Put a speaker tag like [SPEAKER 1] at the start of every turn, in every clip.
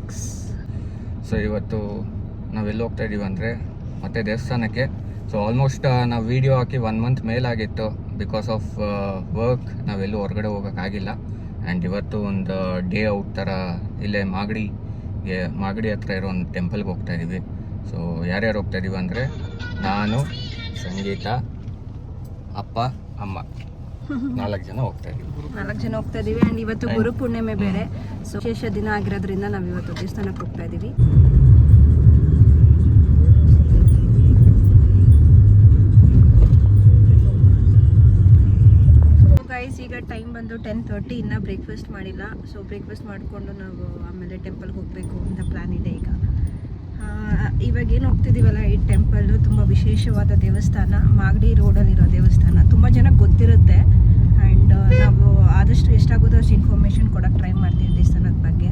[SPEAKER 1] Blogs
[SPEAKER 2] so ಇವತ್ತು ನಾವೆಲ್ಲಿ ಹೋಗ್ತಾ ಇದ್ದೀವಿ ಅಂದರೆ ಮತ್ತೆ ದೇವಸ್ಥಾನಕ್ಕೆ. ಸೊ ಆಲ್ಮೋಸ್ಟ್ ನಾವು ವೀಡಿಯೋ ಹಾಕಿ ಒನ್ ಮಂತ್ ಮೇಲಾಗಿತ್ತು. ಬಿಕಾಸ್ ಆಫ್ ವರ್ಕ್ ನಾವೆಲ್ಲೂ ಹೊರಗಡೆ ಹೋಗೋಕ್ಕಾಗಿಲ್ಲ ಆ್ಯಂಡ್ ಇವತ್ತು ಒಂದು ಡೇ ಔಟ್ ಥರ ಇಲ್ಲೇ ಮಾಗಡಿಗೆ ಮಾಗಡಿ ಹತ್ರ ಇರೋ ಒಂದು ಟೆಂಪಲ್ಗೆ ಹೋಗ್ತಾ ಇದ್ದೀವಿ ಸೊ ಯಾರ್ಯಾರು ಹೋಗ್ತಾ ಇದ್ದೀವಿ ಅಂದರೆ ನಾನು, ಸಂಗೀತ, ಅಪ್ಪ, ಅಮ್ಮ. ನಾಲ್ಕು ಜನ ಹೋಗ್ತಾ ಇದ್ದೀವಿ.
[SPEAKER 1] ನಾಲ್ಕು ಜನ ಹೋಗ್ತಾ ಇದೀವಿ ಆ್ಯಂಡ್ ಇವತ್ತು ಗುರು ಪೂರ್ಣಿಮೆ ಬೇರೆ. ಸೊ ವಿಶೇಷ ದಿನ ಆಗಿರೋದ್ರಿಂದ ನಾವು ಇವತ್ತು ದೇವಸ್ಥಾನಕ್ಕೆ ಹೋಗ್ತಾ ಇದೀವಿ ಗೈಸ್ ಈಗ ಟೈಮ್ ಬಂದು ಟೆನ್ ತರ್ಟಿ ಇನ್ನೂ ಬ್ರೇಕ್ಫಾಸ್ಟ್ ಮಾಡಿಲ್ಲ. ಸೊ ಬ್ರೇಕ್ಫಾಸ್ಟ್ ಮಾಡಿಕೊಂಡು ನಾವು ಆಮೇಲೆ ಟೆಂಪಲ್ಗೆ ಹೋಗಬೇಕು ಅಂತ ಪ್ಲ್ಯಾನ್ ಇದೆ ಈಗ. ಇವಾಗ ಏನು ಹೋಗ್ತಿದ್ದೀವಲ್ಲ ಈ ಟೆಂಪಲ್ಲು ತುಂಬ ವಿಶೇಷವಾದ ದೇವಸ್ಥಾನ, ಮಾಗಡಿ ರೋಡಲ್ಲಿರೋ ದೇವಸ್ಥಾನ, ತುಂಬ ಜನಕ್ಕೆ ಗೊತ್ತಿರುತ್ತೆ. ಆ್ಯಂಡ್ ನಾವು ಆದಷ್ಟು ಎಷ್ಟಾಗೋದು ಅಷ್ಟು ಇನ್ಫಾರ್ಮೇಷನ್ ಕೊಡೋಕ್ಕೆ ಟ್ರೈ ಮಾಡ್ತೀವಿ ದೇವಸ್ಥಾನದ ಬಗ್ಗೆ.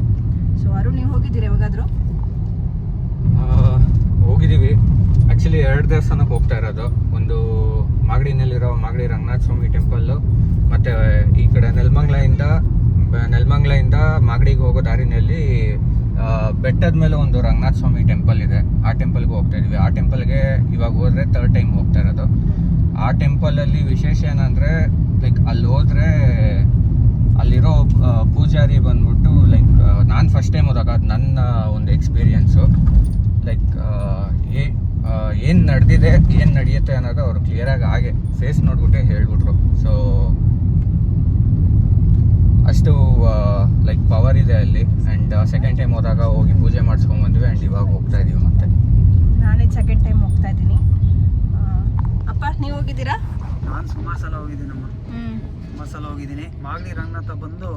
[SPEAKER 1] ಸೊ ಅರುಣ್, ನೀವು ಹೋಗಿದ್ದೀರಿ ಯಾವಾಗಾದರೂ?
[SPEAKER 2] ಹೋಗಿದ್ದೀವಿ. ಆ್ಯಕ್ಚುಲಿ ಎರಡು ದೇವಸ್ಥಾನಕ್ಕೆ ಹೋಗ್ತಾ ಇರೋದು. ಒಂದು ಮಾಗಡಿನಲ್ಲಿರೋ ಮಾಗಡಿ ರಂಗನಾಥ ಸ್ವಾಮಿ ಟೆಂಪಲ್ಲು ಮತ್ತು ಈ ಕಡೆ ಬ- ನೆಲಮಂಗ್ಲೆಯಿಂದ ಮಾಗಡಿಗೆ ಹೋಗೋ ದಾರಿನಲ್ಲಿ ಬೆಟ್ಟದ ಮೇಲೆ ಒಂದು ರಂಗನಾಥ ಸ್ವಾಮಿ ಟೆಂಪಲ್ ಇದೆ. ಆ ಟೆಂಪಲ್ಗೆ ಹೋಗ್ತಾ ಇದೀವಿ. ಆ ಟೆಂಪಲ್ಗೆ ಇವಾಗ ಹೋದ್ರೆ ತರ್ಡ್ ಟೈಮ್ ಹೋಗ್ತಾ ಇರೋದು. ಆ ಟೆಂಪಲಲ್ಲಿ ವಿಶೇಷ ಏನಂದರೆ ಲೈಕ್ ಅಲ್ಲಿ ಹೋದ್ರೆ ಅಲ್ಲಿರೋ ಪೂಜಾರಿ ಬಂದ್ಬಿಟ್ಟು ಲೈಕ್ ನಾನು ಫಸ್ಟ್ ಟೈಮ್ ಹೋದಾಗ ಅದು ನನ್ನ ಒಂದು ಎಕ್ಸ್ಪೀರಿಯನ್ಸು ಲೈಕ್ ಏ ಏನು ನಡೆದಿದೆ, ಏನು ನಡೆಯುತ್ತೆ ಅನ್ನೋದು ಅವರು ಕ್ಲಿಯರಾಗಿ ಹಾಗೆ ಫೇಸ್ ನೋಡ್ಬಿಟ್ಟೆ ಹೇಳ್ಬಿಟ್ರು. ಸೊ ಅಷ್ಟು ಲೈಕ್ ಪವರ್ ಇದೆ ಅಲ್ಲಿ. ಆ್ಯಂಡ್ ಸೆಕೆಂಡ್ ಟೈಮ್ ಹೋದಾಗ ಹೋಗಿ ಪೂಜೆ ಮಾಡಿಸ್ಕೊಂಡ್ ಬಂದ್ವಿ ಆ್ಯಂಡ್ ಇವಾಗ ಹೋಗ್ತಾ ಇದೀವಿ ಮತ್ತೆ.
[SPEAKER 1] ನಾನೇ ಸೆಕೆಂಡ್ ಟೈಮ್ ಹೋಗ್ತಾ ಇದ್ದೀನಿ. ಅಪ್ಪ ನೀವು ಹೋಗಿದ್ದೀರಾ?
[SPEAKER 3] ನಾನು ಸುಮಾರು ಸಲ ಹೋಗಿದ್ದೀನಮ್ಮ ಸುಮಾರು ಸಲ ಹೋಗಿದ್ದೀನಿ. ಮಾಗಡಿ ರಂಗನಾಥ ಬಂದು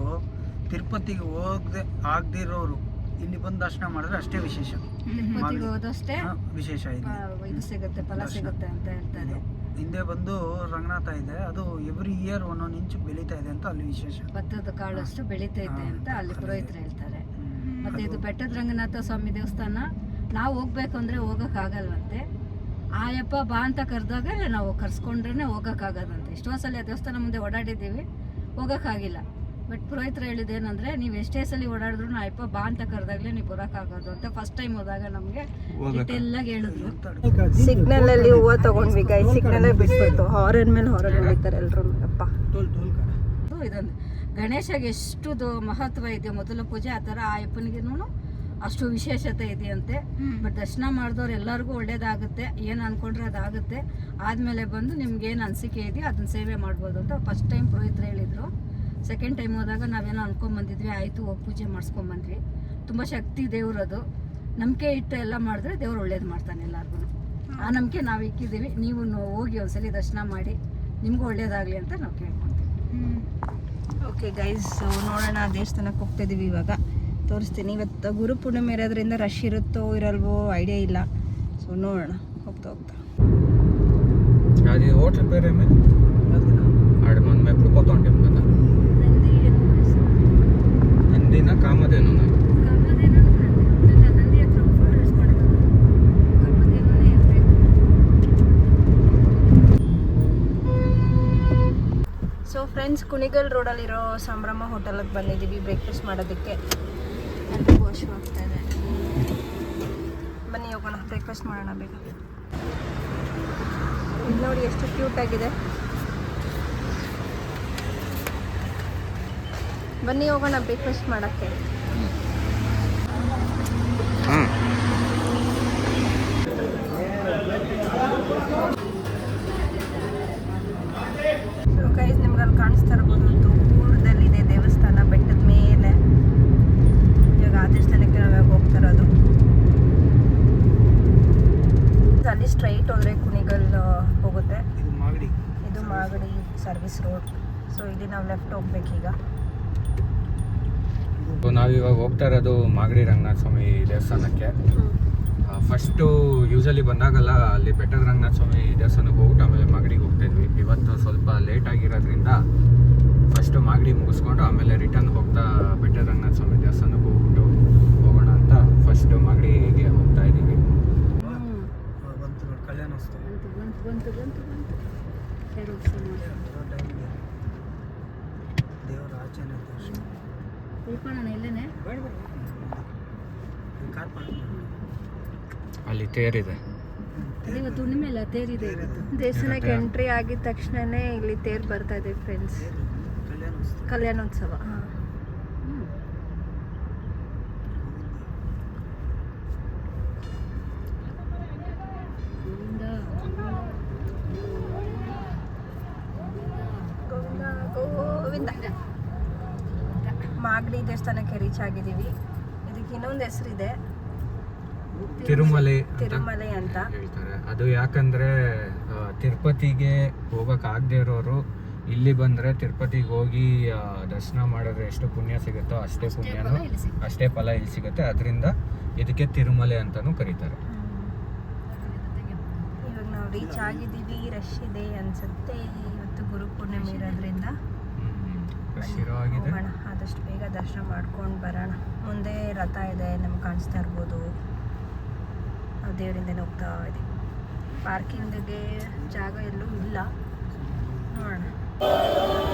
[SPEAKER 3] ತಿರುಪತಿಗೆ ಹೋಗದೆ ಆಗದಿರೋರು ಇಲ್ಲಿ ಬಂದು ದರ್ಶನ ಮಾಡಿದ್ರೆ ಅಷ್ಟೇ ವಿಶೇಷ. ವಿಶೇಷ ಇದು.
[SPEAKER 1] ಸಿಗುತ್ತೆ ಫಲ ಸಿಗುತ್ತೆ ಅಂತ ಹೇಳ್ತಾರೆ
[SPEAKER 3] ಹಿಂದೆ ಬಂದು ರಂಗನಾಥ ಇದೆ. ಅದು ಎವ್ರಿ ಇಯರ್ ಒಂದೊಂದು ಇಂಚು ಬೆಳೀತಾ ಇದೆ ಅಂತ ಅಲ್ಲಿ ವಿಶೇಷ.
[SPEAKER 1] ಭತ್ತದ ಕಾಳಷ್ಟು ಬೆಳೀತೈತೆ. ಅಂತ ಅಲ್ಲಿ ಪುರೋಹಿತರು ಹೇಳ್ತಾರೆ. ಮತ್ತೆ ಇದು ಬೆಟ್ಟದ ರಂಗನಾಥ ಸ್ವಾಮಿ ದೇವಸ್ಥಾನ. ನಾವು ಹೋಗ್ಬೇಕು ಅಂದ್ರೆ ಹೋಗಕ್ ಆಗಲ್ವಂತೆ. ಆಯಪ್ಪ ಬಾ ಅಂತ ಕರೆದಾಗ ನಾವು ಕರ್ಸ್ಕೊಂಡ್ರೆ ಹೋಗಕ್ಕಾಗದಂತೆ ಎಷ್ಟೋ ಸಲ ದೇವಸ್ಥಾನ ಮುಂದೆ ಓಡಾಡಿದ್ದೀವಿ ಹೋಗಕ್ಕಾಗಿಲ್ಲ ಬಟ್ ಪುರೋಹಿತರು ಹೇಳಿದ್ದೇನಂದ್ರೆ ನೀವು ಎಷ್ಟೇ ಸಲ ಓಡಾಡಿದ್ರು ಆಯಪ್ಪ ಬಾ ಅಂತ ಕರೆದಾಗ್ಲೇ ನೀವು ಬರೋಕ್ಕಾಗೋದು ಅಂತ ಫಸ್ಟ್ ಟೈಮ್ ಹೋದಾಗ ನಮಗೆ ಡಿಟೇಲ್ ಆಗಿ ಹೇಳಿದ್ರು. ಸಿಗ್ನಲ್ ಅಲ್ಲಿ ಹೂವು ತಗೊಂಡ್ವಿ ಗೈ ಸಿಗ್ನಲ್ ಬಿಟ್ಬಿಟ್ಟು ಹಾರನ್ ಮೇಲೆ ಹಾರನ್ ಹೊಡಿತಾರೆ ಎಲ್ಲರೂ ಅಪ್ಪ.
[SPEAKER 3] ಟೋಲ್ ಟೋಲ್ ಕಡೆ.
[SPEAKER 1] ಇದೊಂದು ಗಣೇಶಗೆ ಎಷ್ಟು ಮಹತ್ವ ಇದೆ ಮೊದಲ ಪೂಜೆ ಆ ಥರ ಆ ಅಪ್ಪನಿಗೂ ಅಷ್ಟು ವಿಶೇಷತೆ ಇದೆಯಂತೆ. ಬಟ್ ದರ್ಶನ ಮಾಡಿದವ್ರು ಎಲ್ಲರಿಗೂ ಒಳ್ಳೇದಾಗುತ್ತೆ ಏನು ಅನ್ಕೊಂಡ್ರೆ ಅದಾಗುತ್ತೆ. ಆದಮೇಲೆ ಬಂದು ನಿಮ್ಗೆ ಏನು ಅನಿಸಿಕೆ ಇದೆಯೋ ಅದನ್ನ ಸೇವೆ ಮಾಡ್ಬೋದು ಅಂತ ಫಸ್ಟ್ ಟೈಮ್ ಪುರೋಹಿತರು ಹೇಳಿದರು. ಸೆಕೆಂಡ್ ಟೈಮ್ ಹೋದಾಗ ನಾವೇನೋ ಅಂದ್ಕೊಂಬಂದಿದ್ವಿ ಆಯಿತು ಹೋಗಿ ಪೂಜೆ ಮಾಡಿಸ್ಕೊಂಬಂದ್ವಿ ತುಂಬ ಶಕ್ತಿ ದೇವರದು ನಂಬಿಕೆ ಇಟ್ಟು ಎಲ್ಲ ಮಾಡಿದ್ರೆ ದೇವ್ರು ಒಳ್ಳೇದು ಮಾಡ್ತಾನೆ ಎಲ್ಲರಿಗೂ ಆ ನಂಬಿಕೆ ನಾವು ಇಕ್ಕಿದ್ದೀವಿ. ನೀವು ಹೋಗಿ ಒಂದ್ಸಲಿ ದರ್ಶನ ಮಾಡಿ ನಿಮಗೂ ಒಳ್ಳೇದಾಗಲಿ ಅಂತ ನಾವು ಕೇಳ್ಕೊತೀವಿ. ಓಕೆ ಗೈಸ್ ನೋಡೋಣ ದೇವಸ್ಥಾನಕ್ಕೆ ಹೋಗ್ತಾ ಇದ್ದೀವಿ ಇವಾಗ. ತೋರಿಸ್ತೀನಿ. ಇವತ್ತು ಗುರು ಪೂರ್ಣಿಮೆ ಇರೋದ್ರಿಂದ ರಶ್ ಇರುತ್ತೋ ಇರಲ್ವೋ ಐಡಿಯಾ ಇಲ್ಲ. ಸೊ ನೋಡೋಣ ಹೋಗ್ತಾ ಹೋಗ್ತಾ.
[SPEAKER 2] ಅದು ಹೋಟ್ಲ್ ಪೇರೆ ಮೇಲೆ ಮೇ ಕೊತ್ತೊಂಡೆ ಕಬ್ಬದೇನು ಸೊ ಫ್ರೆಂಡ್ಸ್ ಕುಣಿಗಲ್ ರೋಡಲ್ಲಿರೋ ಸಂಭ್ರಮ ಹೋಟೆಲಿಗೆ ಬಂದಿದ್ದೀವಿ ಬ್ರೇಕ್ಫಾಸ್ಟ್ ಮಾಡೋದಕ್ಕೆ. ಅಂತ ವಾಶ್ ಆಗ್ತಾ ಬನ್ನಿ, ಹೋಗೋಣ. ಬ್ರೇಕ್ಫಾಸ್ಟ್ ಮಾಡೋಣ ಬೇಗ. ಇಲ್ಲಿ ನೋಡಿ ಎಷ್ಟು ಕ್ಯೂಟ್ ಆಗಿದೆ. ಬನ್ನಿ, ಹೋಗೋಣ. ಬ್ರೇಕ್ಫಾಸ್ಟ್ ಮಾಡೋಕ್ಕೆ.
[SPEAKER 1] ಸ್ಟ್ರೈಟ್ ಹೋದ್ರೆ ಕುಣಿಗಲ್ ಹೋಗುತ್ತೆ.
[SPEAKER 3] ಇದು ಮಾಗಡಿ.
[SPEAKER 1] ಇದು ಮಾಗಡಿ ಸರ್ವಿಸ್ ರೋಡ್ ಸೊ ಇಲ್ಲಿ ನಾವು ಲೆಫ್ಟ್ ಹೋಗ್ಬೇಕೀಗ.
[SPEAKER 2] ನಾವಿವಾಗ ಹೋಗ್ತಾ ಇರೋದು ಮಾಗಡಿ ರಂಗನಾಥ ಸ್ವಾಮಿ ದೇವಸ್ಥಾನಕ್ಕೆ. ಫಸ್ಟು ಯೂಸಲಿ ಬಂದಾಗಲ್ಲ ಅಲ್ಲಿ ಬೆಟ್ಟದ ರಂಗನಾಥ ಸ್ವಾಮಿ ದೇವಸ್ಥಾನಕ್ಕೆ ಹೋಗ್ಬಿಟ್ಟು ಆಮೇಲೆ ಮಾಗಡಿಗೆ ಹೋಗ್ತಾಯಿದ್ವಿ ಇವತ್ತು ಸ್ವಲ್ಪ ಲೇಟ್ ಆಗಿರೋದ್ರಿಂದ ಫಸ್ಟು ಮಾಗಡಿ ಮುಗಿಸ್ಕೊಂಡು ಆಮೇಲೆ ರಿಟರ್ನ್ ಹೋಗ್ತಾ ಬೆಟ್ಟದ ರಂಗನಾಥ ಸ್ವಾಮಿ ದೇವಸ್ಥಾನಕ್ಕೆ ಹೋಗ್ಬಿಟ್ಟು ಹೋಗೋಣ ಅಂತ ಫಸ್ಟು ಮಾಗಡಿಗೆ ಹೋಗ್ತಾ ಇದ್ದೀವಿ.
[SPEAKER 3] ದೇವರ ಆಚರಣೆ ದರ್ಶನ
[SPEAKER 1] ಉಳ್ಕೊಳ್ಳೋಣ ಇಲ್ಲೇನೆ
[SPEAKER 2] ಅಲ್ಲಿ ತೇರಿದೆ.
[SPEAKER 1] ಇವತ್ತು ಹುಣ್ಣಿಮೆ ಅಲ್ಲ ತೇರಿದೆ ಇವತ್ತು.
[SPEAKER 4] ದೇವಸ್ಥಾನಕ್ಕೆ ಎಂಟ್ರಿ ಆಗಿದ ತಕ್ಷಣನೇ ಇಲ್ಲಿ ತೇರ್ ಬರ್ತಾ ಇದೆ ಫ್ರೆಂಡ್ಸ್ ಕಲ್ಯಾಣೋತ್ಸವ. ಹಾ. ದೇವಸ್ಥಾನಕ್ಕೆ ರೀಚ್ ಆಗಿದ್ದೀವಿ. ಇದಕ್ಕೆ ಇನ್ನೊಂದು ಹೆಸರಿದೆ.
[SPEAKER 2] ತಿರುಮಲೆ
[SPEAKER 4] ತಿರುಮಲೆ ಅಂತ
[SPEAKER 2] ಹೇಳ್ತಾರೆ. ಅದು ಯಾಕಂದ್ರೆ ತಿರುಪತಿಗೆ ಹೋಗಕ್ ಆಗದೆ ಇರೋರು ಇಲ್ಲಿ ಬಂದ್ರೆ ತಿರುಪತಿಗೆ ಹೋಗಿ ದರ್ಶನ ಮಾಡಿದ್ರೆ ಎಷ್ಟು ಪುಣ್ಯ ಸಿಗುತ್ತೋ ಅಷ್ಟೇ ಪುಣ್ಯನು. ಅಷ್ಟೇ ಫಲ ಇಲ್ಲಿ ಸಿಗುತ್ತೆ. ಅದರಿಂದ ಇದಕ್ಕೆ ತಿರುಮಲೆ ಅಂತಾನು ಕರೀತಾರೆ.
[SPEAKER 4] ಇವಾಗ ನಾವು ರೀಚ್ ಆಗಿದ್ದೀವಿ. ರಶ್ ಇದೆ ಅನ್ಸುತ್ತೆ. ಇವತ್ತು ಗುರು ಪೂರ್ಣಿಮೆ ಇರೋದ್ರಿಂದ. ಹೋಗೋಣ ಆದಷ್ಟು ಬೇಗ ದರ್ಶನ ಮಾಡ್ಕೊಂಡು ಬರೋಣ. ಮುಂದೆ ರಥ ಇದೆ ನಮ್ಗೆ ಕಾಣಿಸ್ತಾ ಇರ್ಬೋದು. ನಾವು ದೇವರಿಂದನೇ ಹೋಗ್ತಾ ಇದೆ. ಪಾರ್ಕಿಂಗ್ಗೆ ಜಾಗ ಎಲ್ಲೂ ಇಲ್ಲ. ನೋಡೋಣ.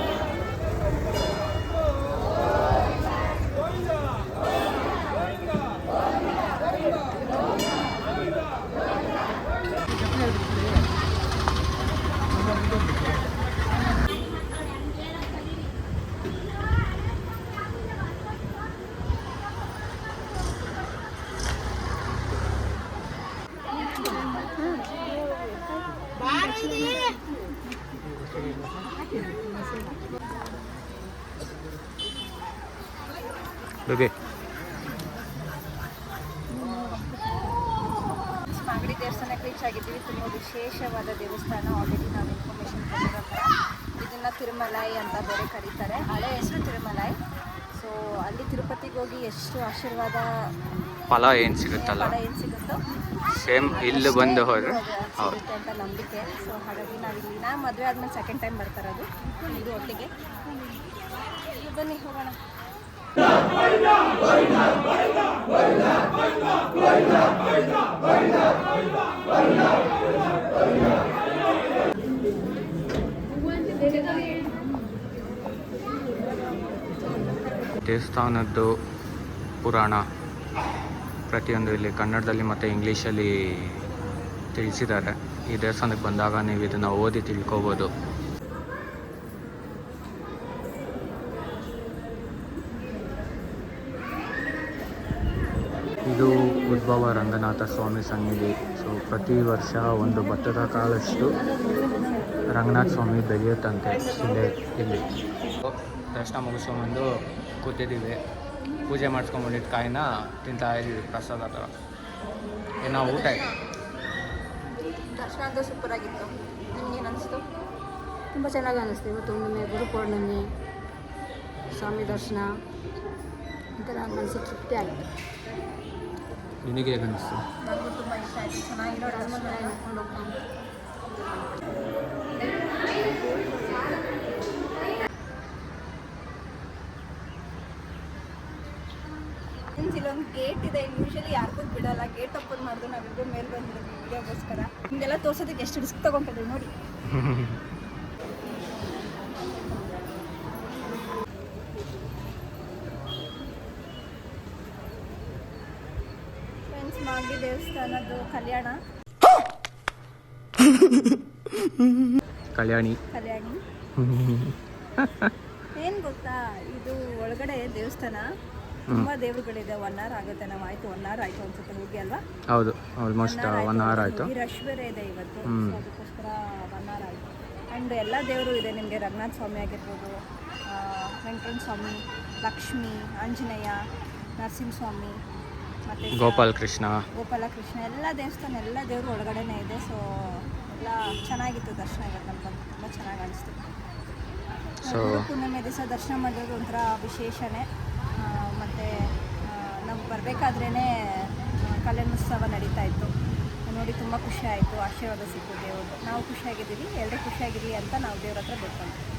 [SPEAKER 2] ಬಗ್ಗೆ
[SPEAKER 4] ಮಾಗಡಿ ದೇವಸ್ಥಾನಕ್ಕೆ ರೀಚ್ ಆಗಿದ್ದೀವಿ. ತುಂಬ ವಿಶೇಷವಾದ ದೇವಸ್ಥಾನ. ಆಲ್ರೆಡಿ ನಾವು ಇನ್ಫಾರ್ಮೇಷನ್ ಅಂತ ಇದನ್ನು ತಿರುಮಲೈ ಅಂತ ಬೇರೆ ಕರೀತಾರೆ. ಹಳೆ ಹೆಸರು ತಿರುಮಲೈ. ಸೊ ಅಲ್ಲಿ ತಿರುಪತಿಗೆ ಹೋಗಿ ಎಷ್ಟು ಆಶೀರ್ವಾದ
[SPEAKER 2] ಫಲ ಏನು ಸಿಗುತ್ತಲ್ಲ?
[SPEAKER 4] ಫಲ ಏನು ಸಿಗುತ್ತೋ
[SPEAKER 2] ಸೇಮ್ ಇಲ್ಲಿ ಬಂದು ಹೋದ್ರೆ. ಹೌದು
[SPEAKER 4] ಸಿಗುತ್ತೆ ಅಂತ ನಂಬಿಕೆ. ಸೊ ಹಾಗಾಗಿ ನಾವಿಲ್ಲಿ ನಾ ಮದುವೆ ಆದ್ಮೇಲೆ ಸೆಕೆಂಡ್ ಟೈಮ್ ಬರ್ತಾರೆ ಅದು ಇದು ಒಟ್ಟಿಗೆ. ಬನ್ನಿ, ಹೋಗೋಣ.
[SPEAKER 2] ದೇವಸ್ಥಾನದ್ದು ಪುರಾಣ. ಪ್ರತಿಯೊಂದು ಇಲ್ಲಿ ಕನ್ನಡದಲ್ಲಿ ಮತ್ತು ಇಂಗ್ಲೀಷಲ್ಲಿ ತಿಳಿಸಿದ್ದಾರೆ. ಈ ದೇವಸ್ಥಾನಕ್ಕೆ ಬಂದಾಗ ನೀವು ಇದನ್ನು ಓದಿ ತಿಳ್ಕೊಬೋದು. ಇದು ಉದ್ಭವ ರಂಗನಾಥ ಸ್ವಾಮಿ ಸನ್ನಿಧಿ. ಸೊ ಪ್ರತಿ ವರ್ಷ ಒಂದು ಭತ್ತದ ಕಾಲಷ್ಟು ರಂಗನಾಥ ಸ್ವಾಮಿ ಬೆಳೆಯುತ್ತಂತೆ ಇಲ್ಲಿ ಇಲ್ಲಿ. ದರ್ಶನ ಮುಗಿಸ್ಕೊಂಬಂದು ಕೂತಿದ್ದೀವಿ. ಪೂಜೆ ಮಾಡಿಸ್ಕೊಂಬಂದಿದ್ದ ಕಾಯಿನ ತಿಂತಾ ಇದ್ದೀವಿ ಪ್ರಸಾದ ಥರ ಏನೋ ಊಟ ಇದೆ
[SPEAKER 4] ದರ್ಶನ ಅಂತೂ ಸೂಪರ್ ಆಗಿತ್ತು ನಿಮ್ಗೇನು ಅನಿಸ್ತು
[SPEAKER 1] ತುಂಬ ಚೆನ್ನಾಗಿ ಅನ್ನಿಸ್ತು ಇವತ್ತು ಹುಣ್ಣಿಮೆ ಗುರು ಪೌರ್ಣಮಿ ಸ್ವಾಮಿ ದರ್ಶನ ಒಂಥರ ಮನಸ್ಸಿಗೆ ತೃಪ್ತಿ ಆಗಿತ್ತು
[SPEAKER 2] ನಿನಗೆ ಹೇಗೆ ಅನಿಸ್ತು?
[SPEAKER 4] ನನಗೂ ತುಂಬ ಇಷ್ಟ ಆಯಿತು. ಚೆನ್ನಾಗಿರೋ ದರ್ಶನ ನೋಡ್ಕೊಂಡು ಹೋಗ್ಕೊಂಡು ಇಲ್ಲೊಂದು ಗೇಟ್ ಇದೆ. ಯೂಶಲಿ ಯಾರಿಗೂ ಬಿಡಲ್ಲ. ಗೇಟ್ ಓಪನ್ ಮಾಡಿದ್ರು ನಾವಿಬ್ಬರು ಮೇಲೆ ಬಂದಿರೋದು ವಿಡಿಯೋಗೋಸ್ಕರ ನಿಮಗೆಲ್ಲ ತೋರ್ಸೋದಕ್ಕೆ ಎಷ್ಟು ರಿಸ್ಕ್ ತಗೊಂಡ್ರಿ ನೋಡಿ. ಫ್ರೆಂಡ್ಸ್ ಮಾಗಿ ದೇವಸ್ಥಾನದ್ದು ಕಲ್ಯಾಣ.
[SPEAKER 2] ಕಲ್ಯಾಣಿ.
[SPEAKER 4] ಕಲ್ಯಾಣಿ. ಏನು ಗೊತ್ತಾ? ಇದು ಒಳಗಡೆ ದೇವಸ್ಥಾನ. ತುಂಬಾ ದೇವರುಗಳಿದೆ. ಒನ್ ಅವರ್ ಆಗುತ್ತೆ. ನಾವು ಆಯ್ತು ಒನ್ ಅವರ್ ಆಯ್ತು ಅನ್ಸುತ್ತೆ ಹೋಗಿ ಅಲ್ವಾ?
[SPEAKER 2] ಹೌದು ಆಲ್ಮೋಸ್ಟ್ ಒನ್ ಅವರ್ ಆಯಿತು.
[SPEAKER 4] ರಶ್ ಬೇರೆ ಇದೆ ಇವತ್ತು. So ಅದಕ್ಕೋಸ್ಕರ ಒನ್ ಅವರ್ ಆಯಿತು. ಆ್ಯಂಡ್ ಎಲ್ಲ ದೇವರು ಇದೆ ನಿಮಗೆ. ರಂಗನಾಥ ಸ್ವಾಮಿ ಆಗಿರ್ಬೋದು ಆ, ವೆಂಕಟರಮಣ ಸ್ವಾಮಿ ಲಕ್ಷ್ಮಿ ಆಂಜನೇಯ ನರಸಿಂಹಸ್ವಾಮಿ ಸ್ವಾಮಿ
[SPEAKER 2] ಗೋಪಾಲ್ ಕೃಷ್ಣ.
[SPEAKER 4] ಗೋಪಾಲ ಕೃಷ್ಣ. ಎಲ್ಲ ದೇವಸ್ಥಾನ ಎಲ್ಲ ದೇವರು ಒಳಗಡೆನೇ ಇದೆ. ಸೊ ಎಲ್ಲ ಚೆನ್ನಾಗಿತ್ತು ದರ್ಶನ ಇವತ್ತು ನಮ್ಗೆ. ತುಂಬ ಚೆನ್ನಾಗಿ ಅನಿಸ್ತು. ಸೊ ಪೂರ್ಣಿಮೆ ದಿವಸ ದರ್ಶನ ಮಾಡೋದು ಒಂಥರ ವಿಶೇಷನೇ. ಮತ್ತೆ ನಾವು ಬರಬೇಕಾದ್ರೇ ಕಲ್ಯಾಣೋತ್ಸವ ನಡೀತಾ ಇತ್ತು. ನೋಡಿ, ತುಂಬ ಖುಷಿ ಆಯಿತು. ಆಶೀರ್ವಾದ ಸಿಕ್ಕು ದೇವರು ನಾವು ಖುಷಿಯಾಗಿದ್ದೀವಿ. ಎಲ್ಲರೂ ಖುಷಿಯಾಗಿರಲಿ ಅಂತ ನಾವು ದೇವ್ರ ಹತ್ರ ಬೇಡ್ಕೊಂಡ್ವಿ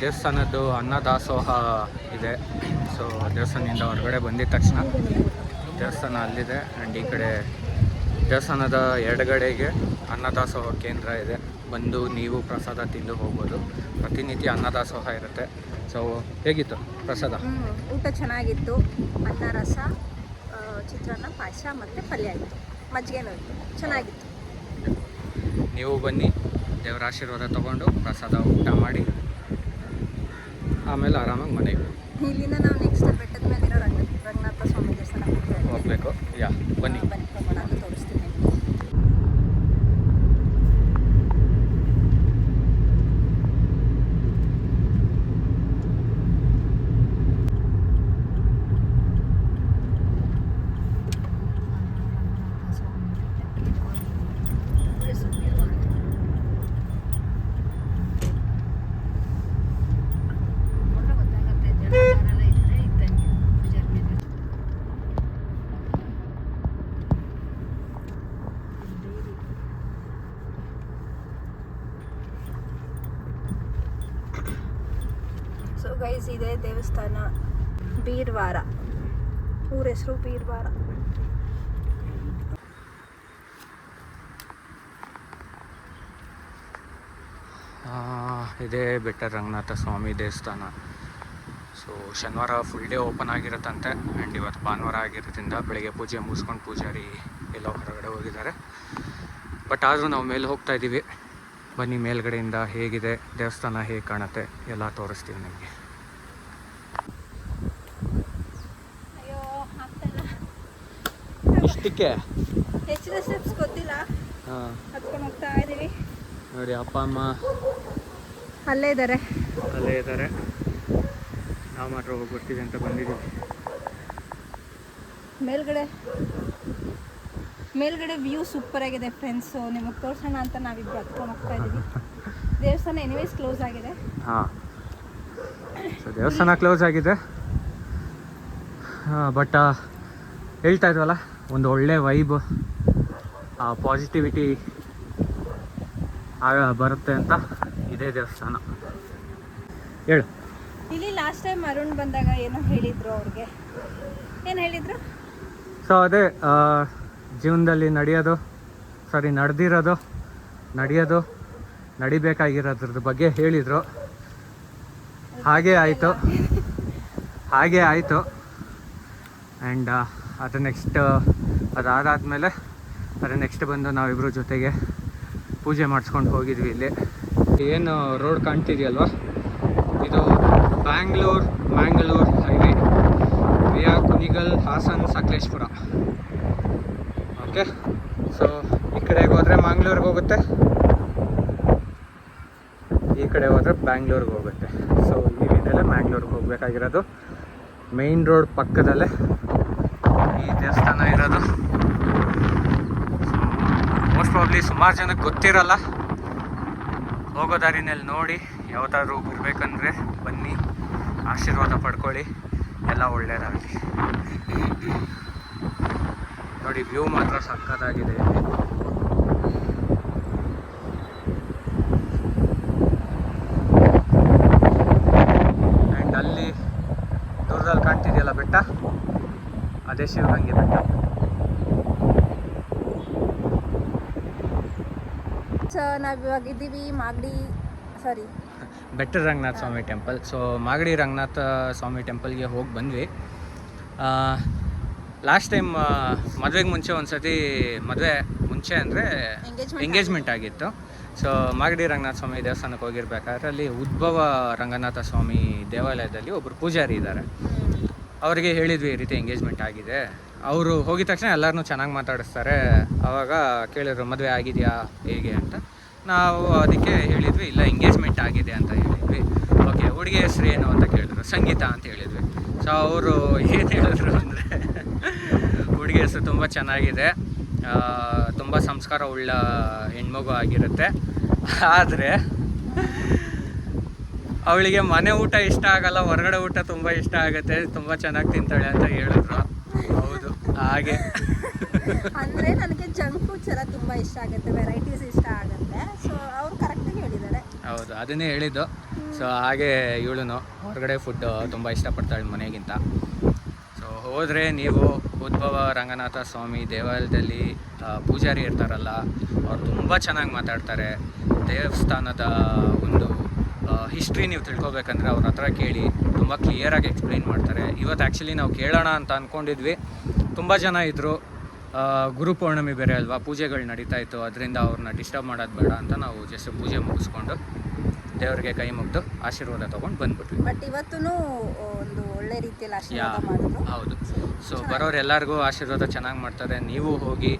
[SPEAKER 2] ದೇವಸ್ಥಾನದ್ದು ಅನ್ನದಾಸೋಹ ಇದೆ. ಸೊ ದೇವಸ್ಥಾನದಿಂದ ಹೊರಗಡೆ ಬಂದಿದ ತಕ್ಷಣ ದೇವಸ್ಥಾನ ಅಲ್ಲಿದೆ. ಆ್ಯಂಡ್ ಈ ಕಡೆ ದೇವಸ್ಥಾನದ ಎಡಗಡೆಗೆ ಅನ್ನದಾಸೋಹ ಕೇಂದ್ರ ಇದೆ. ಬಂದು ನೀವು ಪ್ರಸಾದ ತಿಂದು ಹೋಗ್ಬೋದು. ಪ್ರತಿನಿತ್ಯ ಅನ್ನದಾಸೋಹ ಇರುತ್ತೆ. ಸೊ ಹೇಗಿತ್ತು ಪ್ರಸಾದ?
[SPEAKER 4] ಊಟ ಚೆನ್ನಾಗಿತ್ತು. ಅನ್ನ ರಸ ಚಿತ್ರಾನ್ನ ಪಾಯಸ ಮತ್ತು ಪಲ್ಯ ಇತ್ತು. ಮಜ್ಜಿಗೆ ಇತ್ತು. ಚೆನ್ನಾಗಿತ್ತು.
[SPEAKER 2] ನೀವು ಬನ್ನಿ. ದೇವರ ಆಶೀರ್ವಾದ ತಗೊಂಡು ಪ್ರಸಾದ ಊಟ ಮಾಡಿ. ಆಮೇಲೆ ಆರಾಮಾಗಿ ಮನೆಗೆ
[SPEAKER 4] ಇಲ್ಲಿಂದ ನಾವು ನೆಕ್ಸ್ಟ್ ಬೆಟ್ಟದ ಮೇಲೆ ರಂಗ ರಂಗನಾಥ ಸ್ವಾಮಿ ದೇವಸ್ಥಾನ
[SPEAKER 2] ಹೋಗ್ಬೇಕು. ಯಾ ಬನ್ನಿ.
[SPEAKER 4] ಬನ್ನಿ ಹೋಗೋಣ ಅಂತ ತೋರಿಸ್ತೀನಿ
[SPEAKER 1] ನೋಡ್ರೆ ಗೊತ್ತಾಗತ್ತೆ ಜನ ಯಾರೆಲ್ಲ ಇದ್ರೆ ಇದ್ದಂಗೆ ಪೂಜಾರಿ ಮೇಲೆ
[SPEAKER 4] ಸೊ ಗೈಸ್ ಇದೆ ದೇವಸ್ಥಾನ ಬೀರ್ವಾರ. ಊರ ಹೆಸರು ಬೀರ್ವಾರ.
[SPEAKER 2] ಇದೇ ಬೆಟ್ಟ ರಂಗನಾಥ ಸ್ವಾಮಿ ದೇವಸ್ಥಾನ. ಸೊ ಶನಿವಾರ ಫುಲ್ ಡೇ ಓಪನ್ ಆಗಿರುತ್ತಂತೆ. ಆ್ಯಂಡ್ ಇವತ್ತು ಭಾನುವಾರ ಆಗಿರೋದ್ರಿಂದ ಬೆಳಗ್ಗೆ ಪೂಜೆ ಮುಗಿಸ್ಕೊಂಡು ಪೂಜಾರಿ ಎಲ್ಲ ಹೊರಗಡೆ ಹೋಗಿದ್ದಾರೆ. ಬಟ್ ಆದರೂ ನಾವು ಮೇಲೆ ಹೋಗ್ತಾ ಇದ್ದೀವಿ ಬನ್ನಿ ಮೇಲ್ಗಡೆಯಿಂದ ಹೇಗಿದೆ, ದೇವಸ್ಥಾನ ಹೇಗೆ ಕಾಣುತ್ತೆ ಎಲ್ಲ ತೋರಿಸ್ತೀವಿ ನಿಮಗೆ.
[SPEAKER 4] ಹೆಚ್ಚಿನ ಸ್ಟೆಪ್ಸ್ ಗೊತ್ತಿಲ್ಲ.
[SPEAKER 2] ಹಾಂ.
[SPEAKER 4] ಹತ್ಕೊಂಡು ಹೋಗ್ತಾ ಇದ್ದೀವಿ
[SPEAKER 2] ನೋಡಿ ಅಪ್ಪ ಅಮ್ಮ.
[SPEAKER 4] ಅಲ್ಲೇ ಇದ್ದಾರೆ
[SPEAKER 2] ಅಲ್ಲೇ ಇದ್ದಾರೆ ನಾವು ಮಾತ್ರ ಹೋಗಿ ಬರ್ತೀವಿ ಅಂತ ಬಂದಿದ್ದೀವಿ.
[SPEAKER 4] ಮೇಲ್ಗಡೆ ಮೇಲ್ಗಡೆ ವ್ಯೂ ಸೂಪರ್ ಆಗಿದೆ ಫ್ರೆಂಡ್ಸು ನಿಮಗೆ ತೋರಿಸೋಣ ಅಂತ ನಾವಿಬ್ರು ಹತ್ಕೊಂಡು ಹೋಗ್ತಾ ಇದ್ದೀವಿ ದೇವಸ್ಥಾನ ಎನಿವೇಸ್ ಕ್ಲೋಸ್ ಆಗಿದೆ.
[SPEAKER 2] ಹಾಂ. ಸೊ ದೇವಸ್ಥಾನ ಕ್ಲೋಸ್ ಆಗಿದೆ. ಬಟ್ ಹೇಳ್ತಾ ಇದ್ವಲ್ಲ? ಒಂದು ಒಳ್ಳೆ ವೈಬ್ ಪಾಸಿಟಿವಿಟಿ ಬರುತ್ತೆ ಅಂತ ಇದೇ ದೇವಸ್ಥಾನ. ಹೇಳು.
[SPEAKER 4] ಇಲ್ಲಿ ಲಾಸ್ಟ್ ಟೈಮ್ ಅರುಣ್ ಬಂದಾಗ ಏನೋ ಹೇಳಿದ್ರು ಅವ್ರಿಗೆ. ಏನು ಹೇಳಿದ್ರು?
[SPEAKER 2] ಸೊ ಅದೇ ಜೀವನದಲ್ಲಿ ನಡೆಯೋದು ಸಾರಿ ನಡೆದಿರೋದು ನಡೆಯೋದು ನಡಿಬೇಕಾಗಿರೋದ್ರ ಬಗ್ಗೆ ಹೇಳಿದರು. ಹಾಗೆ ಆಯಿತು. ಹಾಗೆ ಆಯಿತು. ಆ್ಯಂಡ್ ಅದು ನೆಕ್ಸ್ಟ್ ಅದಾದಾದಮೇಲೆ ಅದು ನೆಕ್ಸ್ಟ್ ಬಂದು ನಾವಿಬ್ಬರು ಜೊತೆಗೆ ಪೂಜೆ ಮಾಡಿಸ್ಕೊಂಡು ಹೋಗಿದ್ವಿ ಇಲ್ಲಿ. ಏನು ರೋಡ್ ಕಾಣ್ತಿದೆಯಲ್ವಾ? ಇದು Bangalore Mangalore highway via Kunigal Hassan Sakleshpur okay so ಈ ಕಡೆಗೆ ಹೋದರೆ ಮ್ಯಾಂಗ್ಳೂರ್ಗೆ ಹೋಗುತ್ತೆ. ಈ ಕಡೆ ಹೋದರೆ ಬ್ಯಾಂಗ್ಳೂರ್ಗೆ ಹೋಗುತ್ತೆ. ಸೊ ಈ ರೀತಿಯಲ್ಲೇ ಮ್ಯಾಂಗ್ಳೂರ್ಗೆ ಹೋಗಬೇಕಾಗಿರೋದು. ಮೇಯ್ನ್ ರೋಡ್ ಪಕ್ಕದಲ್ಲೇ ಈ ದೇವಸ್ಥಾನ ಇರೋದು ಪ್ರಾಬ್ಲಿ ಸುಮಾರು ಜನಕ್ಕೆ ಗೊತ್ತಿರಲ್ಲ. ಹೋಗೋ ದಾರಿನಲ್ಲಿ ನೋಡಿ ಯಾವತ್ತಾದ್ರೂ ಬರಬೇಕಂದ್ರೆ ಬನ್ನಿ, ಆಶೀರ್ವಾದ ಪಡ್ಕೊಳ್ಳಿ, ಎಲ್ಲ ಒಳ್ಳೆಯದಾಗಲಿ ನೋಡಿ, ವ್ಯೂ ಮಾತ್ರ ಸಕ್ಕತ್ತಾಗಿದೆ. ಆ್ಯಂಡ್ ಅಲ್ಲಿ ದೂರದಲ್ಲಿ ಕಾಣ್ತಿದೆಯಲ್ಲ ಬೆಟ್ಟ? ಅದೇ ಶಿವಗಂಗೆ ಬೆಟ್ಟ.
[SPEAKER 4] ಸೊ ನಾವು ಇವಾಗ ಇದ್ದೀವಿ ಮಾಗಡಿ ಸಾರಿ
[SPEAKER 2] ಬೆಟ್ಟ ರಂಗನಾಥ ಸ್ವಾಮಿ ಟೆಂಪಲ್ ಸೊ ಮಾಗಡಿ ರಂಗನಾಥ ಸ್ವಾಮಿ ಟೆಂಪಲ್ಗೆ ಹೋಗಿ ಬಂದ್ವಿ. ಲಾಸ್ಟ್ ಟೈಮ್ ಮದುವೆಗೆ ಮುಂಚೆ ಒಂದು ಸತಿ ಮದುವೆ ಮುಂಚೆ ಅಂದರೆ
[SPEAKER 4] ಎಂಗೇಜ್ಮೆಂಟ್
[SPEAKER 2] ಎಂಗೇಜ್ಮೆಂಟ್ ಆಗಿತ್ತು. ಸೊ ಮಾಗಡಿ ರಂಗನಾಥ ಸ್ವಾಮಿ ದೇವಸ್ಥಾನಕ್ಕೆ ಹೋಗಿರ್ಬೇಕಾದ್ರೆ ಅಲ್ಲಿ ಉದ್ಭವ ರಂಗನಾಥ ಸ್ವಾಮಿ ದೇವಾಲಯದಲ್ಲಿ ಒಬ್ಬರು ಪೂಜಾರಿ ಇದ್ದಾರೆ ಅವರಿಗೆ ಹೇಳಿದ್ವಿ ಈ ರೀತಿ ಎಂಗೇಜ್ಮೆಂಟ್ ಆಗಿದೆ. ಅವರು ಹೋಗಿದ ತಕ್ಷಣ ಎಲ್ಲರನ್ನೂ ಚೆನ್ನಾಗಿ ಮಾತಾಡಿಸ್ತಾರೆ. ಆವಾಗ ಕೇಳಿದ್ರು ಮದುವೆ ಆಗಿದೆಯಾ? ಹೇಗೆ? ಅಂತ. ನಾವು ಅದಕ್ಕೆ ಹೇಳಿದ್ವಿ, ಇಲ್ಲ ಎಂಗೇಜ್ಮೆಂಟ್ ಆಗಿದೆ ಅಂತ ಹೇಳಿದ್ವಿ. ಓಕೆ ಹುಡುಗಿ ಹೆಸರು ಏನು ಅಂತ ಕೇಳಿದ್ರು. ಸಂಗೀತ ಅಂತ ಹೇಳಿದ್ವಿ. ಸೊ ಅವರು ಏನು ಹೇಳಿದ್ರು ಅಂದರೆ ಹುಡುಗಿ ಹೆಸರು ತುಂಬ ಚೆನ್ನಾಗಿದೆ. ತುಂಬ ಸಂಸ್ಕಾರ ಉಳ್ಳ ಹೆಣ್ಮಗು ಆಗಿರುತ್ತೆ. ಆದರೆ, ಅವಳಿಗೆ ಮನೆ ಊಟ ಇಷ್ಟ ಆಗಲ್ಲ, ಹೊರಗಡೆ ಊಟ ತುಂಬ ಇಷ್ಟ ಆಗುತ್ತೆ, ತುಂಬ ಚೆನ್ನಾಗಿ ತಿಂತಾಳೆ ಅಂತ ಹೇಳಿದ್ರು. ಹೌದು, ಹಾಗೆ.
[SPEAKER 4] ಅಂದರೆ ನನಗೆ ಜಂಕ್ ಫುಡ್ಸ್ ಎಲ್ಲ ತುಂಬ ಇಷ್ಟ ಆಗುತ್ತೆ ವೆರೈಟೀಸ್ ಇಷ್ಟ ಆಗುತ್ತೆ. ಸೊ ಅವ್ರು ಕರೆಕ್ಟಾಗಿ ಹೇಳಿದ್ದಾರೆ.
[SPEAKER 2] ಹೌದು, ಅದನ್ನೇ ಹೇಳಿದ್ದು. ಸೊ ಹಾಗೆ ಇವಳು ಹೊರಗಡೆ ಫುಡ್ ತುಂಬ ಇಷ್ಟಪಡ್ತಾಳೆ ಮನೆಗಿಂತ. ಸೊ ಹೋದರೆ ನೀವು ಉದ್ಭವ ರಂಗನಾಥ ಸ್ವಾಮಿ ದೇವಾಲಯದಲ್ಲಿ ಪೂಜಾರಿ ಇರ್ತಾರಲ್ಲ, ಅವ್ರು ತುಂಬ ಚೆನ್ನಾಗಿ ಮಾತಾಡ್ತಾರೆ. ದೇವಸ್ಥಾನದ ಒಂದು ಹಿಸ್ಟ್ರಿ ನೀವು ತಿಳ್ಕೊಬೇಕಂದ್ರೆ ಅವ್ರ ಹತ್ರ ಕೇಳಿ ತುಂಬ ಕ್ಲಿಯರಾಗಿ ಎಕ್ಸ್ಪ್ಲೈನ್ ಮಾಡ್ತಾರೆ. ಇವತ್ತು ಆ್ಯಕ್ಚುಲಿ ನಾವು ಕೇಳೋಣ ಅಂತ ಅಂದ್ಕೊಂಡಿದ್ವಿ ತುಂಬ ಜನ ಇದ್ದರು ಗುರು ಪೌರ್ಣಮಿ ಬೇರೆ ಅಲ್ವಾ? ಪೂಜೆಗಳು ನಡೀತಾ ಇತ್ತು. ಅದರಿಂದ ಅವ್ರನ್ನ ಡಿಸ್ಟರ್ಬ್ ಮಾಡೋದು ಬೇಡ ಅಂತ ನಾವು ಜಸ್ಟ್ ಪೂಜೆ ಮುಗಿಸ್ಕೊಂಡು ದೇವರಿಗೆ ಕೈ ಮುಗ್ದು ಆಶೀರ್ವಾದ ತೊಗೊಂಡು ಬಂದ್ಬಿಟ್ವಿ.
[SPEAKER 4] ಬಟ್ ಇವತ್ತೂ ಒಂದು ಒಳ್ಳೆ ರೀತಿಯಲ್ಲಿ ಆಶೀರ್ವಾದ ಮಾಡಿದ್ರು.
[SPEAKER 2] ಹೌದು. ಸೊ ಬರೋರು ಎಲ್ಲರಿಗೂ ಆಶೀರ್ವಾದ ಚೆನ್ನಾಗಿ ಮಾಡ್ತಾರೆ. ನೀವು ಹೋಗಿ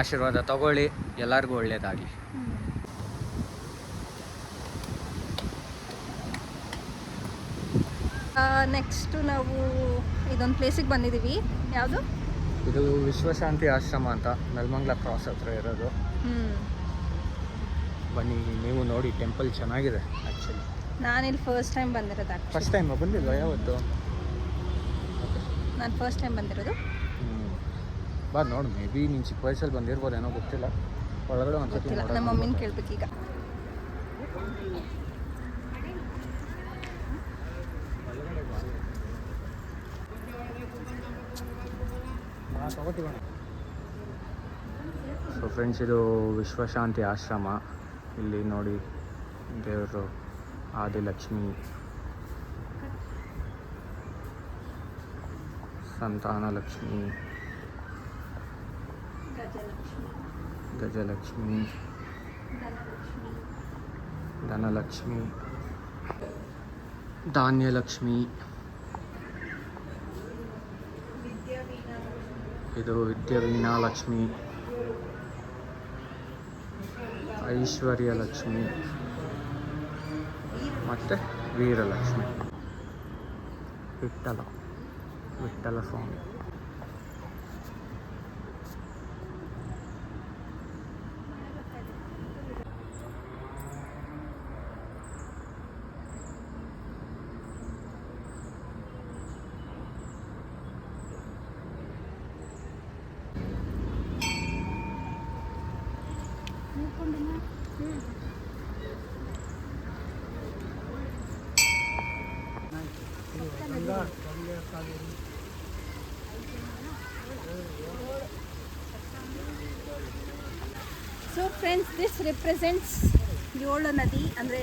[SPEAKER 2] ಆಶೀರ್ವಾದ ತಗೊಳ್ಳಿ. ಎಲ್ಲರಿಗೂ ಒಳ್ಳೆಯದಾಗಲಿ
[SPEAKER 4] ನೆಕ್ಸ್ಟು ನಾವು ಇದೊಂದು ಪ್ಲೇಸಿಗೆ ಬಂದಿದ್ದೀವಿ ಯಾವುದು?
[SPEAKER 2] ಇದು ವಿಶ್ವಶಾಂತಿ ಆಶ್ರಮ ಅಂತ ನಲ್ಮಂಗ್ಲ ಕ್ರಾಸ್ ಹತ್ರ ಇರೋದು. ಬನ್ನಿ ನೀವು ನೋಡಿ ಟೆಂಪಲ್ ಚೆನ್ನಾಗಿದೆ ಆ್ಯಕ್ಚುಲಿ
[SPEAKER 4] ಇಲ್ಲಿ ಫಸ್ಟ್ ಟೈಮ್ ಬಂದಿರೋದು
[SPEAKER 2] ಫಸ್ಟ್ ಟೈಮ್ ಬಂದಿಲ್ವಾ ಯಾವತ್ತು?
[SPEAKER 4] ನಾನು ಫಸ್ಟ್ ಟೈಮ್ ಬಂದಿರೋದು.
[SPEAKER 2] ಬಾ ನೋಡು ಮೇ ಬಿ ನೀನು ಚಿಕ್ಕ ವಯಸ್ಸಲ್ಲಿ ಬಂದಿರ್ಬೋದೇನೋ ಗೊತ್ತಿಲ್ಲ. ಒಳಗಡೆ ನೋಡೋಣ
[SPEAKER 4] ನಮ್ಮ ಮಮ್ಮಿನ ಕೇಳ್ಬೇಕೀಗ
[SPEAKER 2] ಸೊ ಫ್ರೆಂಡ್ಸ್ ಇದು ವಿಶ್ವಶಾಂತಿ ಆಶ್ರಮ. ಇಲ್ಲಿ ನೋಡಿ ದೇವರು ಆದಿಲಕ್ಷ್ಮಿ ಸಂತಾನಲಕ್ಷ್ಮಿ. ಗಜಲಕ್ಷ್ಮಿ. ಧನಲಕ್ಷ್ಮಿ. ಧಾನ್ಯಲಕ್ಷ್ಮಿ. ಇದು ವಿದ್ಯಾವೀಣಾ ಲಕ್ಷ್ಮಿ. ಐಶ್ವರ್ಯ ಲಕ್ಷ್ಮಿ. ಮತ್ತು Veeralakshmi. Vittala. Vittala Swamy
[SPEAKER 4] so friends represents ಏಳು ನದಿ ಅಂದ್ರೆ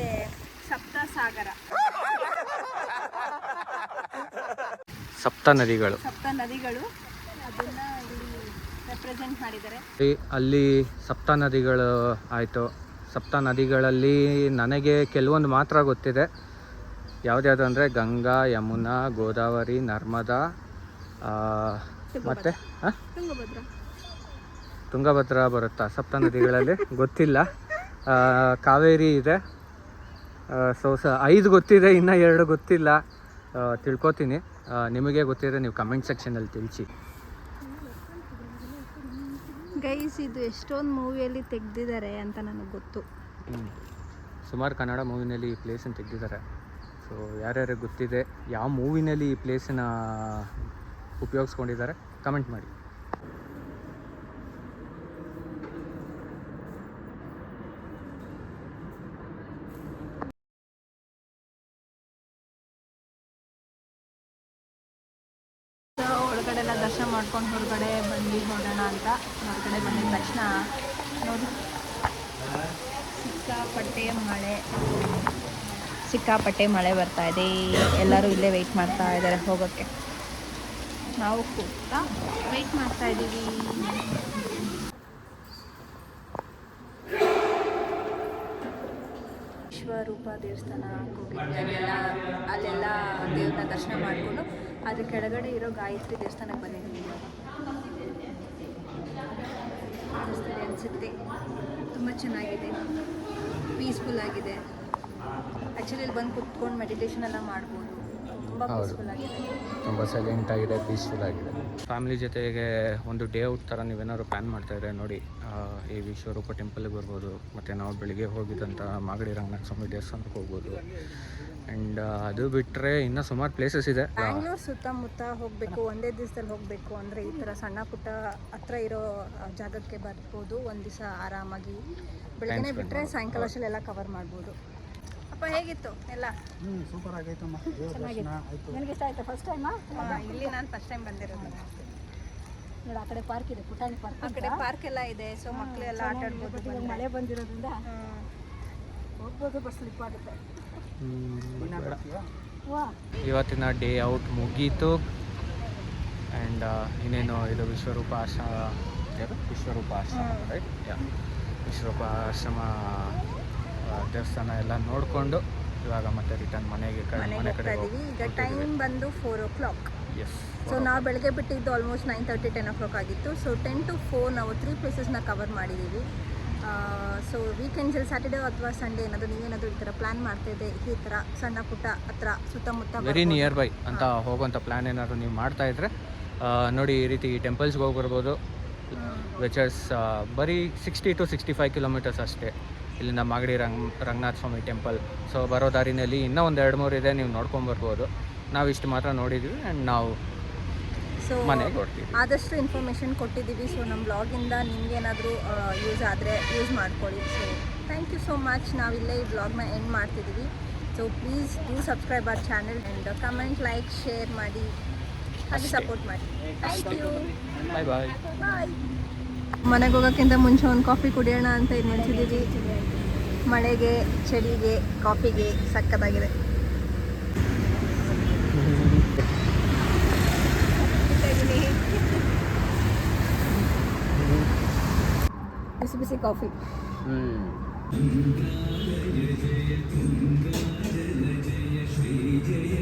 [SPEAKER 4] ಸಪ್ತ ಸಾಗರ
[SPEAKER 2] ಸಪ್ತ ನದಿಗಳು.
[SPEAKER 4] ಸಪ್ತ ನದಿಗಳು ಅದನ್ನ ಇಲ್ಲಿ ರೆಪ್ರೆಸೆಂಟ್ ಮಾಡಿದ್ದಾರೆ.
[SPEAKER 2] ಅಲ್ಲಿ ಸಪ್ತ ನದಿಗಳು ಆಯಿತು. ಸಪ್ತ ನದಿಗಳಲ್ಲಿ ನನಗೆ ಕೆಲವೊಂದು ಮಾತ್ರ ಗೊತ್ತಿದೆ. ಯಾವ್ದ್ಯಾವ್ದು ಅಂದರೆ ಗಂಗಾ ಯಮುನಾ ಗೋದಾವರಿ ನರ್ಮದಾ ಮತ್ತೆ?
[SPEAKER 4] ತುಂಗಭದ್ರ
[SPEAKER 2] ಬರುತ್ತಾ ಸಪ್ತ ನದಿಗಳಲ್ಲಿ? ಗೊತ್ತಿಲ್ಲ. ಕಾವೇರಿ ಇದೆ. ಸೊ ಸ ಐದು ಗೊತ್ತಿದೆ ಇನ್ನು ಎರಡು ಗೊತ್ತಿಲ್ಲ. ತಿಳ್ಕೊತೀನಿ. ನಿಮಗೆ ಗೊತ್ತಿದೆ ನೀವು ಕಮೆಂಟ್ ಸೆಕ್ಷನಲ್ಲಿ ತಿಳಿಸಿ.
[SPEAKER 4] ಗೈಸ್ ಇದು ಎಷ್ಟೊಂದು ಮೂವಿಯಲ್ಲಿ ತೆಗೆದಿದ್ದಾರೆ ಅಂತ ನನಗೆ ಗೊತ್ತು.
[SPEAKER 2] ಸುಮಾರು ಕನ್ನಡ ಮೂವಿನಲ್ಲಿ ಈ ಪ್ಲೇಸನ್ನು ತೆಗೆದಿದ್ದಾರೆ. ಸೊ ಯಾರ್ಯಾರಿಗೆ ಗೊತ್ತಿದೆ ಯಾವ ಮೂವಿನಲ್ಲಿ ಈ ಪ್ಲೇಸನ್ನ ಉಪಯೋಗಿಸ್ಕೊಂಡಿದ್ದಾರೆ ಕಮೆಂಟ್ ಮಾಡಿ
[SPEAKER 4] ಸೊ ಒಳಗಡೆ ಎಲ್ಲ ದರ್ಶನ ಮಾಡ್ಕೊಂಡು ಹೊರಗಡೆ ಬಂದು ಹೊರಡೋಣ ಅಂತ ಹೊರಗಡೆ ಬಂದಿದ ತಕ್ಷಣ ನೋಡಿ ಸಿಕ್ಕಾಪಟ್ಟೆ ಮಳೆ ಸಿಕ್ಕಾಪಟ್ಟೆ ಮಳೆ ಬರ್ತಾ ಇದೆ. ಎಲ್ಲರೂ ಇಲ್ಲೇ ವೆಯ್ಟ್ ಮಾಡ್ತಾ ಇದ್ದಾರೆ ಹೋಗೋಕ್ಕೆ. ನಾವು ಕೂಡ ವೆಯ್ಟ್ ಮಾಡ್ತಾ ಇದ್ದೀವಿ. ವಿಶ್ವರೂಪ ದೇವಸ್ಥಾನ ಹೋಗಿದ್ವಿ ಅಲ್ಲೆಲ್ಲ ದೇವ್ರನ್ನ ದರ್ಶನ ಮಾಡಿಕೊಂಡು ಅದ್ರ ಕೆಳಗಡೆ ಇರೋ ಗಾಯತ್ರಿ ದೇವಸ್ಥಾನಕ್ಕೆ ಬಂದಿದ್ದೀವಿ. ಅನಿಸುತ್ತೆ ತುಂಬ ಚೆನ್ನಾಗಿದೆ. ಪೀಸ್ಫುಲ್ ಆಗಿದೆ. ಆ್ಯಕ್ಚುಲಿ ಇಲ್ಲಿ ಬಂದು ಕುತ್ಕೊಂಡು ಮೆಡಿಟೇಷನ್ ಎಲ್ಲ ಮಾಡ್ಬೋದು. ತುಂಬ
[SPEAKER 2] ಹೌದು.
[SPEAKER 4] ಪೀಸ್ಫುಲ್ ಆಗಿದೆ.
[SPEAKER 2] ತುಂಬ ಸೈಲೆಂಟ್ ಆಗಿದೆ ಪೀಸ್ಫುಲ್ ಆಗಿದೆ. ಫ್ಯಾಮಿಲಿ ಜೊತೆಗೆ ಒಂದು ಡೇ ಔಟ್ ಥರ ನೀವೇನಾದ್ರು ಪ್ಲ್ಯಾನ್ ಮಾಡ್ತಾಯಿದ್ರೆ ನೋಡಿ ಆ, ಈ ವಿಶ್ವರೂಪ ಟೆಂಪಲ್ಗೆ ಬರ್ಬೋದು ಮತ್ತು ನಾವು ಬೆಳಿಗ್ಗೆ ಹೋಗಿದ್ದಂಥ ಮಾಗಡಿ ರಂಗನಾಥ ಸ್ವಾಮಿ ದೇವಸ್ಥಾನಕ್ಕೆ ಹೋಗ್ಬೋದು. ಆ್ಯಂಡ್ ಅದು ಬಿಟ್ಟರೆ ಇನ್ನೂ ಸುಮಾರು ಪ್ಲೇಸಸ್ ಇದೆ.
[SPEAKER 4] ಬ್ಯಾಂಗ್ಳೂರ್ ಸುತ್ತಮುತ್ತ ಹೋಗಬೇಕು ಒಂದೇ ದಿವಸದಲ್ಲಿ ಹೋಗಬೇಕು ಅಂದರೆ ಈ ಥರ ಸಣ್ಣ ಪುಟ್ಟ ಹತ್ರ ಇರೋ ಜಾಗಕ್ಕೆ ಬರ್ಬೋದು ಒಂದು ದಿವಸ ಆರಾಮಾಗಿ. ಬೆಳಗ್ಗೆ ಬಿಟ್ಟರೆ. ಸಾಯಂಕಾಲ ಅಷ್ಟೆಲ್ಲ ಕವರ್ ಮಾಡ್ಬೋದು. ಅಪ್ಪ ಹೇಗಿತ್ತು? ಎಲ್ಲ?
[SPEAKER 3] ಹ್ಞೂ ಸೂಪರ್ ಆಗೈತಮ್ಮ. ದೇವ್ರ
[SPEAKER 1] ಚೆನ್ನಾಗಿತ್ತು.
[SPEAKER 3] ದರ್ಶನ ಆಯಿತು.
[SPEAKER 1] ನಿನಗೆ ಇಷ್ಟ ಆಯ್ತಾ ಫಸ್ಟ್ ಟೈಮಾ
[SPEAKER 4] ಇಲ್ಲಿ ನಾನು ಫಸ್ಟ್ ಟೈಮ್ ಬಂದಿರೋದು.
[SPEAKER 1] ನೋಡಿ ಆ ಕಡೆ ಪಾರ್ಕ್ ಇದೆ ಪುಟಾಣಿ ಪಾರ್ಕ್
[SPEAKER 4] ಆ ಕಡೆ ಪಾರ್ಕ್ ಎಲ್ಲ ಇದೆ ಸೊ ಮಕ್ಕಳು ಎಲ್ಲ ಆಟ ಆಡ್ಬೋದು.
[SPEAKER 1] ಮಳೆ ಬಂದಿರೋದ್ರಿಂದ. ಹೋಗ್ಬೋದು ಬಸ್ ಸ್ಲಿಪ್ ಆಗುತ್ತೆ.
[SPEAKER 2] ಇವತ್ತಿನ ಡೇ ಔಟ್ ಮುಗೀತು. ಆ್ಯಂಡ್ ಇನ್ನೇನು ಇದು ವಿಶ್ವರೂಪ ಆಶ್ರಮ ವಿಶ್ವರೂಪ ಆಶ್ರಮ ರೈಟ್ ಯಾ ವಿಶ್ವರೂಪ ಆಶ್ರಮ ದೇವಸ್ಥಾನ ಎಲ್ಲ ನೋಡಿಕೊಂಡು ಇವಾಗ ಮತ್ತೆ ರಿಟರ್ನ್ ಮನೆಗೆ ಮನೆ ಕಡೆ
[SPEAKER 4] ಈಗ ಟೈಮ್ ಬಂದು four o'clock
[SPEAKER 2] yes
[SPEAKER 4] so ನಾವು ಬೆಳಗ್ಗೆ ಬಿಟ್ಟಿದ್ದು almost nine thirty ten o'clock ಆಗಿತ್ತು. ಸೊ ಟೆನ್ ಟು ಫೋರ್ ನಾವು ತ್ರೀ ಪ್ಲೇಸಸ್ನ ಕವರ್ ಮಾಡಿದ್ದೀವಿ. ಸೊ ವೀಕೆಂಡ್ಸಲ್ಲಿ ಸ್ಯಾಟರ್ಡೇ ಅಥವಾ ಸಂಡೇ ಏನಾದರೂ ನೀವೇನಾದರೂ ಈ ಥರ ಪ್ಲ್ಯಾನ್ ಮಾಡ್ತಾಯಿದ್ದೆ ಈ ಥರ ಸಣ್ಣ ಪುಟ್ಟ ಹತ್ರ ಸುತ್ತಮುತ್ತ
[SPEAKER 2] ವೆರಿ ನಿಯರ್ ಬೈ ಅಂತ ಹೋಗುವಂಥ ಪ್ಲ್ಯಾನ್ ಏನಾದರೂ ನೀವು ಮಾಡ್ತಾ ಇದ್ರೆ ನೋಡಿ ಈ ರೀತಿ ಟೆಂಪಲ್ಸ್ಗೆ ಹೋಗಿ ಬರ್ಬೋದು ವಿಚ್ ಇಸ್ ಬರೀ sixty to sixty five kilometres ಅಷ್ಟೇ. ಇಲ್ಲಿಂದ ಮಾಗಡಿ ರಂಗ್ ರಂಗನಾಥ ಸ್ವಾಮಿ ಟೆಂಪಲ್. ಸೊ ಬರೋ ದಾರಿನಲ್ಲಿ ಇನ್ನೂ ಒಂದು ಎರಡು ಮೂರು ಇದೆ ನೀವು ನೋಡ್ಕೊಂಬರ್ಬೋದು ನಾವು ಇಷ್ಟು ಮಾತ್ರ ನೋಡಿದ್ವಿ ಆ್ಯಂಡ್ ನಾವು
[SPEAKER 4] ಸೊ ಆದಷ್ಟು ಇನ್ಫಾರ್ಮೇಷನ್ ಕೊಟ್ಟಿದ್ದೀವಿ. ಸೊ ನಮ್ಮ ಬ್ಲಾಗಿಂದ ನಿಮ್ಗೇನಾದರೂ ಯೂಸ್ ಆದರೆ ಯೂಸ್ ಮಾಡ್ಕೊಳ್ಳಿ. So thank you so much ನಾವಿಲ್ಲೇ ಈ ಬ್ಲಾಗ್ನ ಎಂಡ್ ಮಾಡ್ತಿದ್ದೀವಿ so please do subscribe our channel and comment like share ಮಾಡಿ ಹಾಗೆ. ಸಪೋರ್ಟ್ ಮಾಡಿ. ಥ್ಯಾಂಕ್ ಯು
[SPEAKER 2] ಬಾಯ್ ಬಾಯ್
[SPEAKER 4] ಬಾಯ್ ಮನೆಗೆ ಹೋಗೋಕ್ಕಿಂತ ಮುಂಚೆ ಒಂದು ಕಾಫಿ ಕುಡಿಯೋಣ ಅಂತ ಇದು ನಿಲ್ಸಿದ್ದೀವಿ ಮಳೆಗೆ, ಚಳಿಗೆ ಕಾಫಿಗೆ ಸಕ್ಕತ್ತಾಗಿದೆ.
[SPEAKER 1] ಬಿಸಿ ಬಿಸಿ ಕಾಫಿ
[SPEAKER 2] ಜಯ ಶ್ರೀ ಜಯ